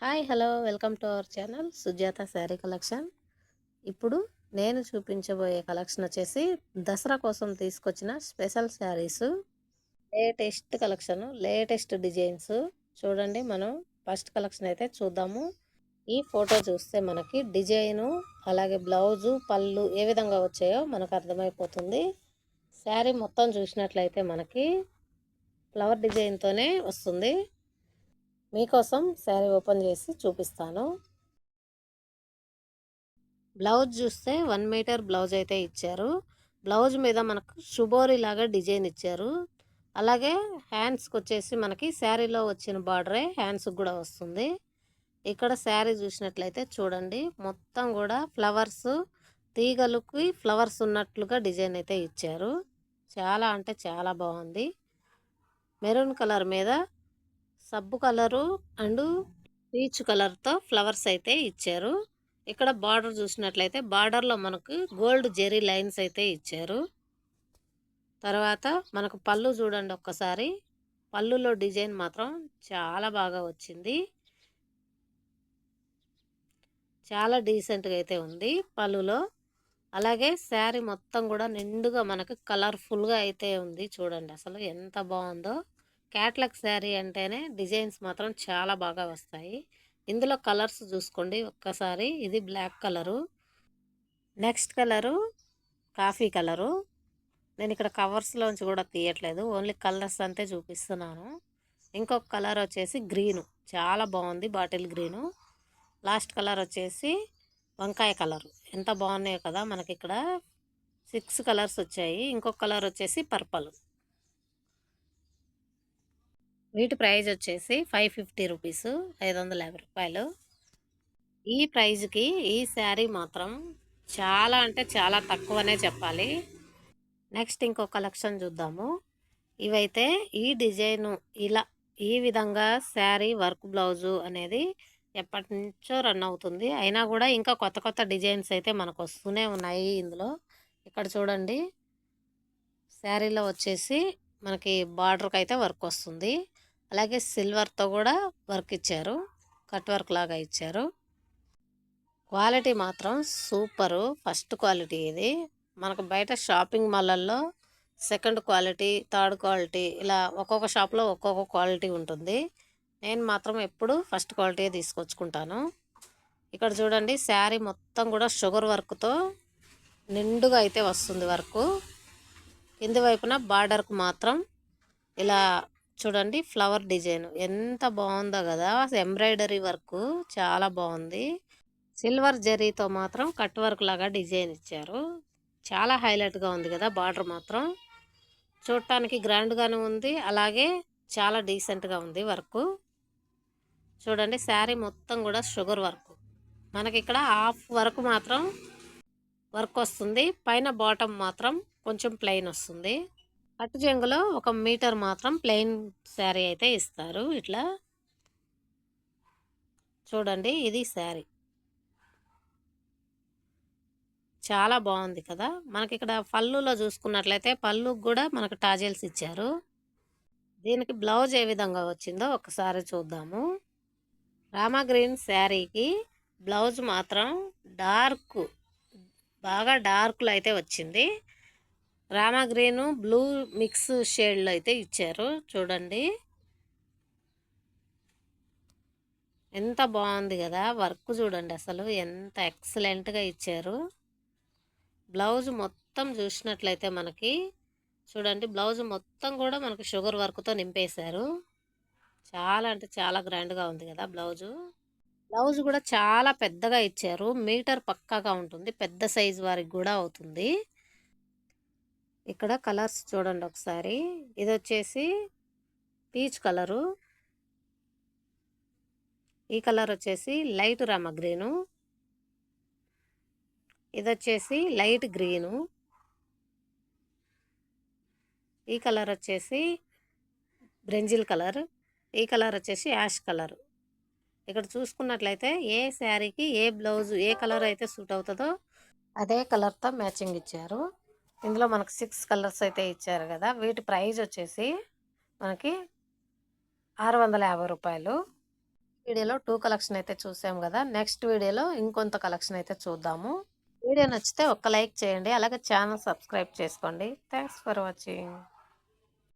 Hi hello welcome to our channel Sujatha saree collection. ఇప్పుడు నేను చూపించబోయే కలెక్షన్ వచ్చేసి దసరా కోసం తీసుకొచ్చిన special sarees. Latest collection latest designs. చూడండి మనం ఫస్ట్ కలెక్షన్ అయితే చూద్దాము. ఈ ఫోటో చూస్తే మనకి డిజైను అలాగే బ్లౌజు పళ్ళు ఏ విధంగా వచ్చాయో మనకు అర్థమైపోతుంది. శారీ మొత్తం చూసినట్లయితే మనకి ఫ్లవర్ డిజైన్తోనే వస్తుంది. మీకోసం శారీ ఓపెన్ చేసి చూపిస్తాను. బ్లౌజ్ చూస్తే వన్ మీటర్ బ్లౌజ్ అయితే ఇచ్చారు. బ్లౌజ్ మీద మనకు శుభోరి లాగా డిజైన్ ఇచ్చారు. అలాగే హ్యాండ్స్కి వచ్చేసి మనకి శారీలో వచ్చిన బార్డరే హ్యాండ్స్కి కూడా వస్తుంది. ఇక్కడ శారీ చూసినట్లయితే చూడండి మొత్తం కూడా ఫ్లవర్స్ తీగలకి ఫ్లవర్స్ ఉన్నట్లుగా డిజైన్ అయితే ఇచ్చారు. చాలా అంటే చాలా బాగుంది. మెరూన్ కలర్ మీద సబ్బు కలరు అండ్ పీచ్ కలర్తో ఫ్లవర్స్ అయితే ఇచ్చారు. ఇక్కడ బార్డర్ చూసినట్లయితే బార్డర్లో మనకు గోల్డ్ జెరీ లైన్స్ అయితే ఇచ్చారు. తర్వాత మనకు పళ్ళు చూడండి ఒక్కసారి. పళ్ళులో డిజైన్ మాత్రం చాలా బాగా వచ్చింది. చాలా డీసెంట్గా అయితే ఉంది పళ్ళులో. అలాగే శారీ మొత్తం కూడా నిండుగా మనకు కలర్ఫుల్గా అయితే ఉంది చూడండి అసలు ఎంత బాగుందో. క్యాట్లాగ్ శారీ అంటేనే డిజైన్స్ మాత్రం చాలా బాగా వస్తాయి. ఇందులో కలర్స్ చూసుకోండి ఒక్కసారి. ఇది black colour. Next colour coffee colour. నేను ఇక్కడ కవర్స్లోంచి కూడా తీయట్లేదు. ఓన్లీ కలర్స్ అంతే చూపిస్తున్నాను. ఇంకొక కలర్ వచ్చేసి గ్రీను. చాలా బాగుంది బాటిల్ గ్రీను. లాస్ట్ కలర్ వచ్చేసి వంకాయ కలరు. ఎంత బాగున్నాయో కదా మనకి ఇక్కడ. సిక్స్ కలర్స్ వచ్చాయి. ఇంకొక కలర్ వచ్చేసి పర్పల్. వీటి ప్రైజ్ వచ్చేసి ఫైవ్ ఫిఫ్టీ రూపీస్ ఐదు వందల యాభై రూపాయలు. ఈ ప్రైజ్కి ఈ శారీ మాత్రం చాలా అంటే చాలా తక్కువనే చెప్పాలి. నెక్స్ట్ ఇంకో కలెక్షన్ చూద్దాము. ఇవైతే ఈ డిజైను ఇలా ఈ విధంగా శారీ వర్క్ బ్లౌజు అనేది ఎప్పటి నుంచో రన్ అవుతుంది. అయినా కూడా ఇంకా కొత్త కొత్త డిజైన్స్ అయితే మనకు వస్తూనే ఉన్నాయి ఇందులో. ఇక్కడ చూడండి. శారీలో వచ్చేసి మనకి బార్డర్కి అయితే వర్క్ వస్తుంది. అలాగే సిల్వర్తో కూడా వర్క్ ఇచ్చారు. కట్ వర్క్ లాగా ఇచ్చారు. క్వాలిటీ మాత్రం సూపరు. ఫస్ట్ క్వాలిటీ ఇది. మనకు బయట షాపింగ్ మాలల్లో సెకండ్ క్వాలిటీ థర్డ్ క్వాలిటీ ఇలా ఒక్కొక్క షాప్లో ఒక్కొక్క క్వాలిటీ ఉంటుంది. నేను మాత్రం ఎప్పుడు ఫస్ట్ క్వాలిటీ తీసుకొచ్చుకుంటాను. ఇక్కడ చూడండి శారీ మొత్తం కూడా షుగర్ వర్క్తో నిండుగా అయితే వస్తుంది వర్క్. కింది వైపున బార్డర్కు మాత్రం ఇలా చూడండి ఫ్లవర్ డిజైన్. ఎంత బాగుందో కదా! ఎంబ్రాయిడరీ వర్క్ చాలా బాగుంది. సిల్వర్ జరీతో మాత్రం కట్ వర్క్ లాగా డిజైన్ ఇచ్చారు. చాలా హైలైట్గా ఉంది కదా బార్డర్ మాత్రం. చూడటానికి గ్రాండ్గానే ఉంది. అలాగే చాలా డీసెంట్గా ఉంది వర్క్. చూడండి శారీ మొత్తం కూడా షుగర్ వర్క్. మనకి ఇక్కడ హాఫ్ వర్క్ మాత్రం వర్క్ వస్తుంది. పైన బాటమ్ మాత్రం కొంచెం ప్లెయిన్ వస్తుంది. పట్టు జంగులో ఒక మీటర్ మాత్రం ప్లెయిన్ శారీ అయితే ఇస్తారు. ఇట్లా చూడండి ఇది శారీ. చాలా బాగుంది కదా. మనకి ఇక్కడ పళ్ళులో చూసుకున్నట్లయితే పళ్ళు కూడా మనకు టాజెల్స్ ఇచ్చారు. దీనికి బ్లౌజ్ ఏ విధంగా వచ్చిందో ఒకసారి చూద్దాము. రామా గ్రీన్ శారీకి బ్లౌజ్ మాత్రం డార్క్ బాగా డార్క్లో అయితే వచ్చింది. రామా గ్రీను బ్లూ మిక్స్ షేడ్లో అయితే ఇచ్చారు. చూడండి. ఎంత బాగుంది కదా! వర్క్ చూడండి అసలు. ఎంత ఎక్సలెంట్గా ఇచ్చారు. బ్లౌజ్ మొత్తం చూసినట్లయితే మనకి చూడండి. బ్లౌజ్ మొత్తం కూడా మనకి షుగర్ వర్క్తో నింపేశారు. చాలా అంటే చాలా గ్రాండ్గా ఉంది కదా బ్లౌజు. బ్లౌజ్ కూడా చాలా పెద్దగా ఇచ్చారు. మీటర్ పక్కాగా ఉంటుంది. పెద్ద సైజు వారికి కూడా అవుతుంది. ఇక్కడ కలర్స్ చూడండి ఒకసారి. ఇది వచ్చేసి పీచ్ కలరు. ఈ కలర్ వచ్చేసి లైట్ రామ గ్రీను. ఇది వచ్చేసి లైట్ గ్రీను. ఈ కలర్ వచ్చేసి బ్రెంజిల్ కలర్. ఈ కలర్ వచ్చేసి యాష్ కలర్. ఇక్కడ చూసుకున్నట్లయితే ఏ శారీకి ఏ బ్లౌజ్ ఏ కలర్ అయితే సూట్ అవుతుందో అదే కలర్తో మ్యాచింగ్ ఇచ్చారు. ఇందులో మనకు సిక్స్ కలర్స్ అయితే ఇచ్చారు కదా వీటి ప్రైజ్ వచ్చేసి మనకి ఆరు వందల యాభై రూపాయలు వీడియోలో టూ కలెక్షన్ అయితే చూసాం కదా నెక్స్ట్ వీడియోలో ఇంకొంత కలెక్షన్ అయితే చూద్దాము. వీడియో నచ్చితే ఒక్క లైక్ చేయండి. అలాగే ఛానల్ సబ్స్క్రైబ్ చేసుకోండి. Thanks for watching.